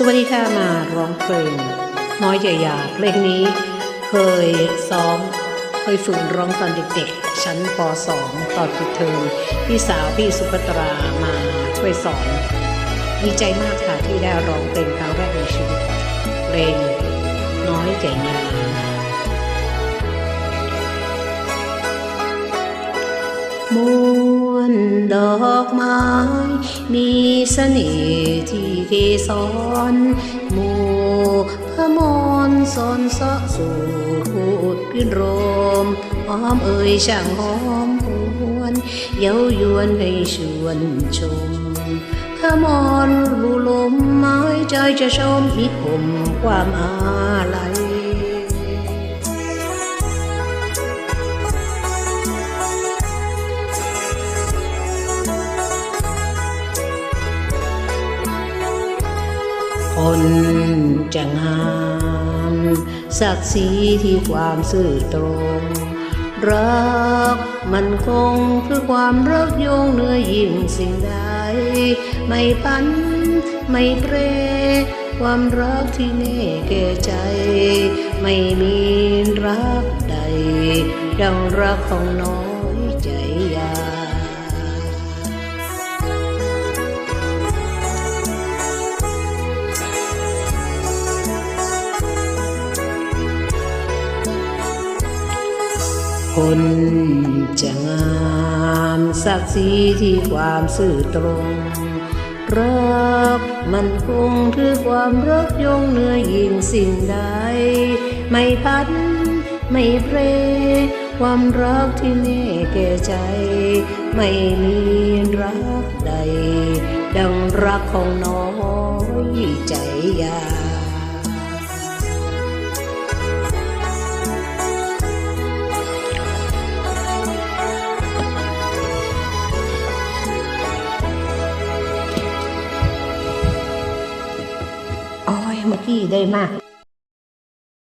สวัสดีค่ะมาร้องเพลง น้อยใหญ่ยาเพลงนี้เคยซ้อม เคยฝึกร้องตอนเด็กๆ ชั้นป .2 ตอนปิดเทอมพี่สาวพี่สุภัตรามาช่วยสอน ดีใจมากค่ะที่ได้ร้องเพลงครั้งแรกในชีวิตเพลงน้อยใหญ่ยามวนดอกไม้มีเสน่ห์ เกสรหมู่พระมอนสอนสะสู่พูดพินโรมหอมเอ่ยช่างหอมหวนเย้ายวนให้ชวนชมพระมอนรูลมไม้ใจจะชมมิคมความอาลัย คนจะงามศักดิ์ศรีที่ความซื่อตรง รักมันคงคือความรักโยงเหนื้อยิ่งสิ่งใด ไม่พันไม่เปร ความรักที่แน่แก่ใจ ไม่มีรักใด ดังรักของน้อยใจยา คนจะงามศักดิ์ศรีที่ความซื่อตรงรักมันคงคือความรักยงเหนื้อยิ่งสิ่งใด ไม่พันไม่เพรความรักที่แน่แก่ใจ ไม่มีรักใด ดังรักของน้อยใจยา ที่ได้มาก